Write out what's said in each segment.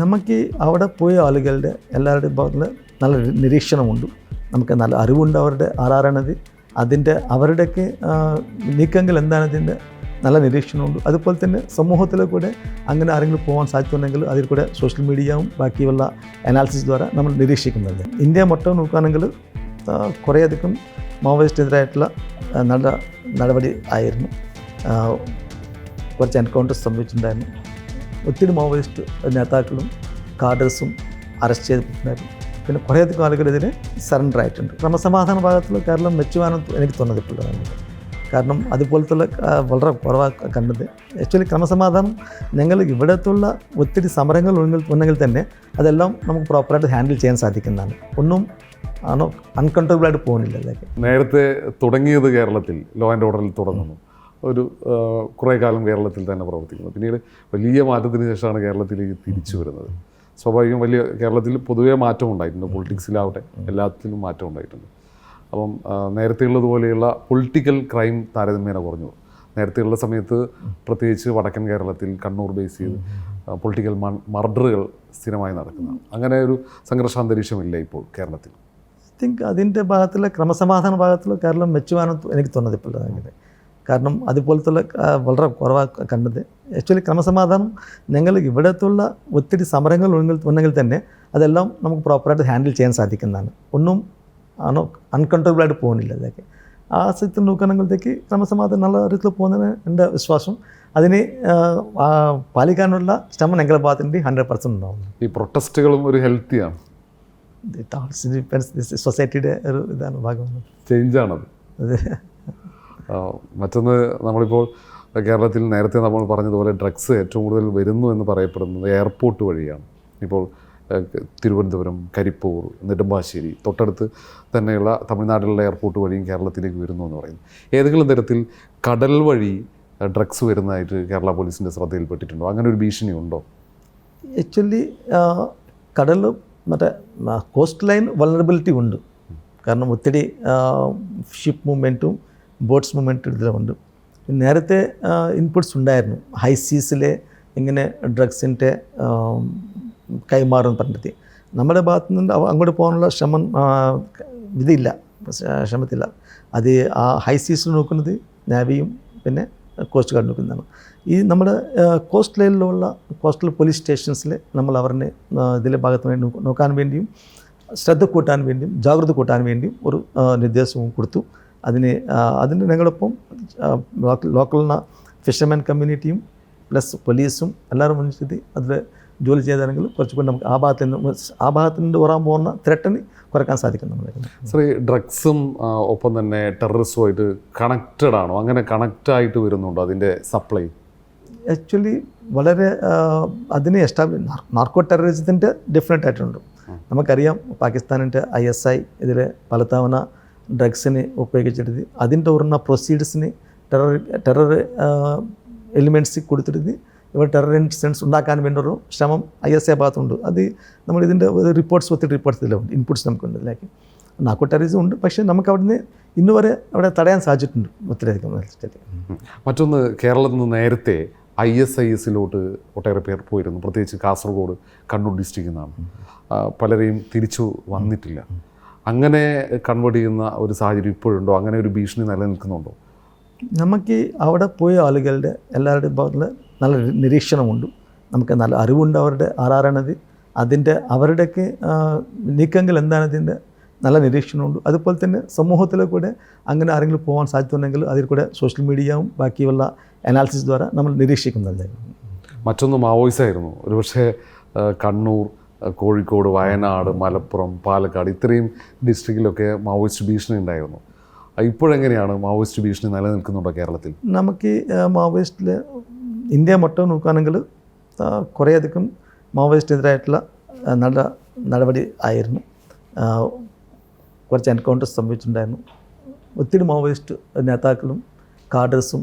നമുക്ക് അവിടെ പോയ ആളുകളുടെ എല്ലാവരുടെയും ഭാഗത്തിൽ നല്ല നിരീക്ഷണമുണ്ട്. നമുക്ക് നല്ല അറിവുണ്ട് അവരുടെ ആരാണത് അതിന്റെ അവരുടെയൊക്കെ നീക്കങ്ങൾ എന്താണതിന്റെ നല്ല നിരീക്ഷണമുണ്ട്. അതുപോലെ തന്നെ സമൂഹത്തിലെ കൂടെ അങ്ങനെ ആരെങ്കിലും പോകാൻ സാധിക്കുന്നുണ്ടെങ്കിൽ അതിൽ കൂടെ സോഷ്യൽ മീഡിയയും ബാക്കിയുള്ള അനാലിസിസ് ദ്വാരാ നമ്മൾ നിരീക്ഷിക്കുന്നത്. ഇന്ത്യ മൊത്തം നോക്കുകയാണെങ്കിൽ കുറേയധികം മാവോയിസ്റ്റിനെതിരായിട്ടുള്ള നല്ല നടപടി ആയിരുന്നു. കുറച്ച് എൻകൗണ്ടേഴ്സ് സംഭവിച്ചിട്ടുണ്ടായിരുന്നു. ഒത്തിരി മാവോയിസ്റ്റ് നേതാക്കളും കാഡേഴ്സും അറസ്റ്റ് ചെയ്തിട്ടുണ്ടായിരുന്നു. പിന്നെ കുറേയധികം ആളുകൾ ഇതിന് സറണ്ടർ ആയിട്ടുണ്ട്. ക്രമസമാധാന ഭാഗത്തിൽ കേരളം മെച്ചുവാനും എനിക്ക് തോന്നിയിട്ടുള്ളത് കാരണം അതുപോലത്തുള്ള വളരെ കുറവാണ് കണ്ടത്. ആക്ച്വലി ക്രമസമാധാനം ഞങ്ങൾ ഇവിടത്തുള്ള ഒത്തിരി സമരങ്ങൾ ഉണ്ടെങ്കിൽ തന്നെ അതെല്ലാം നമുക്ക് പ്രോപ്പറായിട്ട് ഹാൻഡിൽ ചെയ്യാൻ സാധിക്കുന്നതാണ്. ഒന്നും ആണോ അൺകൺട്രോളായിട്ട് പോകുന്നില്ല നേരത്തെ തുടങ്ങിയത് കേരളത്തിൽ ലോ ആൻഡ് ഓർഡറിൽ തുടങ്ങുന്നു. ഒരു കുറേ കാലം കേരളത്തിൽ തന്നെ പ്രവർത്തിക്കുന്നു. പിന്നീട് വലിയ മാറ്റത്തിന് ശേഷമാണ് കേരളത്തിലേക്ക് തിരിച്ചു വരുന്നത്. സ്വാഭാവികം വലിയ കേരളത്തിൽ പൊതുവേ മാറ്റം ഉണ്ടായിട്ടുണ്ട്. പൊളിറ്റിക്സിലാവട്ടെ എല്ലാത്തിലും മാറ്റം ഉണ്ടായിട്ടുണ്ട്. അപ്പം നേരത്തെയുള്ളതുപോലെയുള്ള പൊളിറ്റിക്കൽ ക്രൈം താരതമ്യേന കുറഞ്ഞു. നേരത്തെയുള്ള സമയത്ത് പ്രത്യേകിച്ച് വടക്കൻ കേരളത്തിൽ കണ്ണൂർ ബേസ് ചെയ്ത് പൊളിറ്റിക്കൽ മർഡറുകൾ സ്ഥിരമായി നടക്കുന്നതാണ് അങ്ങനെ ഒരു സംഘർഷാന്തരീക്ഷമില്ല ഇപ്പോൾ കേരളത്തിൽ. തിങ്ക് അതിന്റെ ഭാഗത്തിലെ ക്രമസമാധാന ഭാഗത്തിൽ കേരളം മെച്ചുവാനും എനിക്ക് തോന്നുന്നത് അങ്ങനെ കാരണം അതുപോലത്തുള്ള വളരെ കുറവാണ് കണ്ടത്. ആക്ച്വലി ക്രമസമാധാനം ഞങ്ങൾ ഇവിടത്തുള്ള ഒത്തിരി സമരങ്ങൾ ഉണ്ടെങ്കിൽ തന്നെ അതെല്ലാം നമുക്ക് പ്രോപ്പറായിട്ട് ഹാൻഡിൽ ചെയ്യാൻ സാധിക്കുന്നതാണ്. ഒന്നും ആണോ അൺകൺട്രോളായിട്ട് പോകുന്നില്ല അതൊക്കെ ആ സ്ഥലത്ത് നോക്കുകയാണെങ്കിലത്തേക്ക് ക്രമസമാധാനം നല്ല രീതിയിൽ പോകുന്നതിന് എന്റെ വിശ്വാസം. അതിന് പാലിക്കാനുള്ള ശ്രമം ഞങ്ങളുടെ ഭാഗത്തിന്റെ ഹൺഡ്രഡ് പെർസെന്റ് ഉണ്ടാവും. ഈ പ്രൊട്ടസ്റ്റുകളും ഒരു ഹെൽത്തിയാണ്. സൊസൈറ്റിയുടെ ഒരു ഇതാണ് ഭാഗമാണ്. ചേഞ്ചാണത് അത്. മറ്റൊന്ന് നമ്മളിപ്പോൾ കേരളത്തിൽ നേരത്തെ നമ്മൾ പറഞ്ഞതുപോലെ ഡ്രഗ്സ് ഏറ്റവും കൂടുതൽ വരുന്നു എന്ന് പറയപ്പെടുന്നത് എയർപോർട്ട് വഴിയാണ്. ഇപ്പോൾ തിരുവനന്തപുരം കരിപ്പൂർ നെടുമ്പാശ്ശേരി തൊട്ടടുത്ത് തന്നെയുള്ള തമിഴ്നാട്ടിലുള്ള എയർപോർട്ട് വഴിയും കേരളത്തിലേക്ക് വരുന്നു എന്ന് പറയുന്നു. ഏതെങ്കിലും തരത്തിൽ കടൽ വഴി ഡ്രഗ്സ് വരുന്നതായിട്ട് കേരള പോലീസിന്റെ ശ്രദ്ധയിൽപ്പെട്ടിട്ടുണ്ടോ? അങ്ങനെ ഒരു ഭീഷണി ഉണ്ടോ? ആക്ച്വലി കടൽ മറ്റേ കോസ്റ്റ് ലൈൻ വൾണറബിലിറ്റി ഉണ്ട്. കാരണം ഒത്തിരി ഷിപ്പ് മൂവ്മെന്റും ബോട്ട്സ് മൂവ്മെന്റ് ഇതിലുണ്ട് നേരത്തെ ഇൻപുട്സ് ഉണ്ടായിരുന്നു. ഹൈ സീസിലെ ഇങ്ങനെ ഡ്രഗ്സിന്റെ കൈമാറും പറഞ്ഞിട്ട്. നമ്മുടെ ഭാഗത്തു നിന്ന് അങ്ങോട്ട് പോകാനുള്ള ശ്രമം ഇതില്ല ശ്ര- ശ്രമത്തില്ല. അത് ആ ഹൈ സീസിൽ നോക്കുന്നത് നാവിയും പിന്നെ കോസ്റ്റ് ഗാർഡ് നോക്കുന്നതാണ്. ഈ നമ്മുടെ കോസ്റ്റ് ലൈനിലുള്ള കോസ്റ്റൽ പോലീസ് സ്റ്റേഷൻസിൽ നമ്മൾ അവരുടെ ഇതിലെ ഭാഗത്ത് വേണ്ടി നോക്കാൻ വേണ്ടിയും ശ്രദ്ധ കൂട്ടാൻ വേണ്ടിയും ജാഗ്രത കൂട്ടാൻ വേണ്ടിയും ഒരു നിർദ്ദേശവും കൊടുത്തു. അതിന് അതിന് ഞങ്ങളൊപ്പം ലോക്കൽ ഫിഷർമാൻ കമ്മ്യൂണിറ്റിയും പ്ലസ് പോലീസും എല്ലാവരും മുന്നിട്ട് അതിൽ ജോലി ചെയ്താണെങ്കിൽ കുറച്ചുകൂടി നമുക്ക് ആ ഭാഗത്ത് നിന്ന് ആ ഭാഗത്ത് നിന്ന് വരാൻ പോകുന്ന ത്രെട്ടന് കുറയ്ക്കാൻ സാധിക്കും നമ്മളെ ശ്രീ ഡ്രഗ്സും ഒപ്പം തന്നെ ടെററിസവുമായിട്ട് കണക്റ്റഡ് ആണോ? അങ്ങനെ കണക്റ്റായിട്ട് വരുന്നുണ്ടോ അതിന്റെ സപ്ലൈ ആക്ച്വലി വളരെ അതിനെ അതിന് എസ്റ്റാബ്ലി നാർക്കോ ടെററിസത്തിന്റെ ഡെഫിനറ്റ് ആയിട്ടുണ്ട്. നമുക്കറിയാം പാകിസ്ഥാനിന്റെ ഐ എസ് ഐ ഇതിൽ പലതവണ ഡ്രഗ്സിന് ഉപയോഗിച്ചിട്ട് അതിന്റെ ഉറന്ന പ്രൊസീഡ്സിന് ടെറർ ടെറർ എലിമെന്റ്സ് കൊടുത്തിട്ട് ഇവർ ടെറർ ഇൻസിഡൻസ് ഉണ്ടാക്കാൻ വേണ്ട ഒരു ശ്രമം ഐ എസ് എ ഭാഗത്തുണ്ട്. അത് നമ്മൾ ഇതിന്റെ റിപ്പോർട്ട്സ് ഒത്തിരി റിപ്പോർട്ട്സ് ഇതിലുണ്ട്. ഇൻപുട്സ് നമുക്കുണ്ട് ഇതിലേക്ക്. നാക്കോ ടെററിസം ഉണ്ട്. പക്ഷേ നമുക്ക് അവിടുന്ന് ഇന്ന് വരെ അവിടെ തടയാൻ സാധിച്ചിട്ടുണ്ട് ഒത്തിരിയധികം മറ്റൊന്ന് കേരളത്തിൽ നിന്ന് നേരത്തെ ഐ എസ് ഐ എസിലോട്ട് ഒട്ടേറെ പേർ പോയിരുന്നു. പ്രത്യേകിച്ച് കാസർഗോഡ് കണ്ണൂർ ഡിസ്ട്രിക്റ്റിൽ നിന്നാണ് പലരെയും തിരിച്ചു വന്നിട്ടില്ല. അങ്ങനെ കൺവേർട്ട് ചെയ്യുന്ന ഒരു സാഹചര്യം ഇപ്പോഴുണ്ടോ? അങ്ങനെ ഒരു ഭീഷണി നിലനിൽക്കുന്നുണ്ടോ? നമുക്ക് അവിടെ പോയ ആളുകളുടെ എല്ലാവരുടെയും ഭാഗത്തിൽ നല്ല നിരീക്ഷണമുണ്ട്. നമുക്ക് നല്ല അറിവുണ്ട് അവരുടെ ആരാണത് അതിന്റെ അവരുടെയൊക്കെ നീക്കങ്ങൾ എന്താണതിന്റെ നല്ല നിരീക്ഷണമുണ്ട്. അതുപോലെ തന്നെ സമൂഹത്തിലെ കൂടെ അങ്ങനെ ആരെങ്കിലും പോകാൻ സാധ്യതയുണ്ടെങ്കിൽ അതിൽ കൂടെ സോഷ്യൽ മീഡിയയും ബാക്കിയുള്ള അനാലിസിസ് ദ്വാരാ നമ്മൾ നിരീക്ഷിക്കുന്നതായിരുന്നു മറ്റൊന്ന് മാവോയിസ് ആയിരുന്നു. ഒരുപക്ഷെ കണ്ണൂർ കോഴിക്കോട് വയനാട് മലപ്പുറം പാലക്കാട് ഇത്രയും ഡിസ്ട്രിക്റ്റിലൊക്കെ മാവോയിസ്റ്റ് ഭീഷണി ഉണ്ടായിരുന്നു. ഇപ്പോഴെങ്ങനെയാണ് മാവോയിസ്റ്റ് ഭീഷണി നിലനിൽക്കുന്നുണ്ടോ കേരളത്തിൽ? നമുക്ക് മാവോയിസ്റ്റിൽ ഇന്ത്യ മൊത്തം നോക്കുകയാണെങ്കിൽ കുറേയധികം മാവോയിസ്റ്റിനെതിരായിട്ടുള്ള നല്ല നടപടി ആയിരുന്നു. കുറച്ച് എൻകൗണ്ടേഴ്സ് സംഭവിച്ചിട്ടുണ്ടായിരുന്നു. ഒത്തിരി മാവോയിസ്റ്റ് നേതാക്കളും കാഡേഴ്സും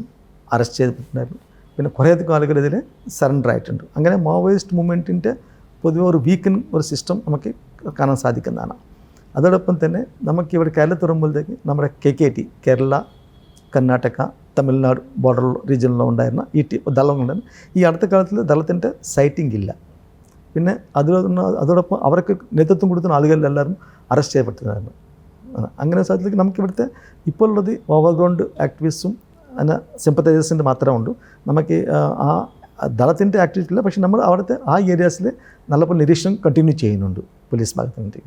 അറസ്റ്റ് ചെയ്തിട്ടുണ്ടായിരുന്നു. പിന്നെ കുറേയധികം ആളുകൾ ഇതിൽ സറണ്ടർ ആയിട്ടുണ്ട് അങ്ങനെ മാവോയിസ്റ്റ് മൂവ്മെന്റിന്റെ പൊതുവെ ഒരു വീക്കൻ ഒരു സിസ്റ്റം നമുക്ക് കാണാൻ സാധിക്കുന്നതാണ്. അതോടൊപ്പം തന്നെ നമുക്ക് ഇവിടെ കേരളത്തിൽ വരുമ്പോഴത്തേക്ക് നമ്മുടെ K K T Kerala Karnataka Tamil Nadu border റീജിയനിലോ ഉണ്ടായിരുന്ന ഈ ടി ദളങ്ങളുണ്ടായിരുന്നു ഈ അടുത്ത കാലത്തിൽ ദളത്തിന്റെ സൈറ്റിംഗ് ഇല്ല. പിന്നെ അതിൽ അതോടൊപ്പം അവർക്ക് നേതൃത്വം കൊടുക്കുന്ന ആളുകളിലെല്ലാവരും അറസ്റ്റ് ചെയ്യപ്പെട്ടിരുന്നു അങ്ങനെ സാഹചര്യത്തിൽ നമുക്ക് ഇവിടുത്തെ ഇപ്പോൾ ഉള്ളത് ഓവർഗ്രൗണ്ട് ആക്ടിവിസ്റ്റും അങ്ങനെ സിമ്പത്തൈസേഴ്സിന്റെ മാത്രമേ ഉള്ളൂ. നമുക്ക് ആ ദളത്തിന്റെ ആക്ടിവിറ്റി ഇല്ല. പക്ഷേ നമ്മൾ അവിടുത്തെ ആ ഏരിയാസിൽ നല്ലപോലെ നിരീക്ഷണം കണ്ടിന്യൂ ചെയ്യുന്നുണ്ട്. പോലീസ് ഭാഗത്തിന്റെ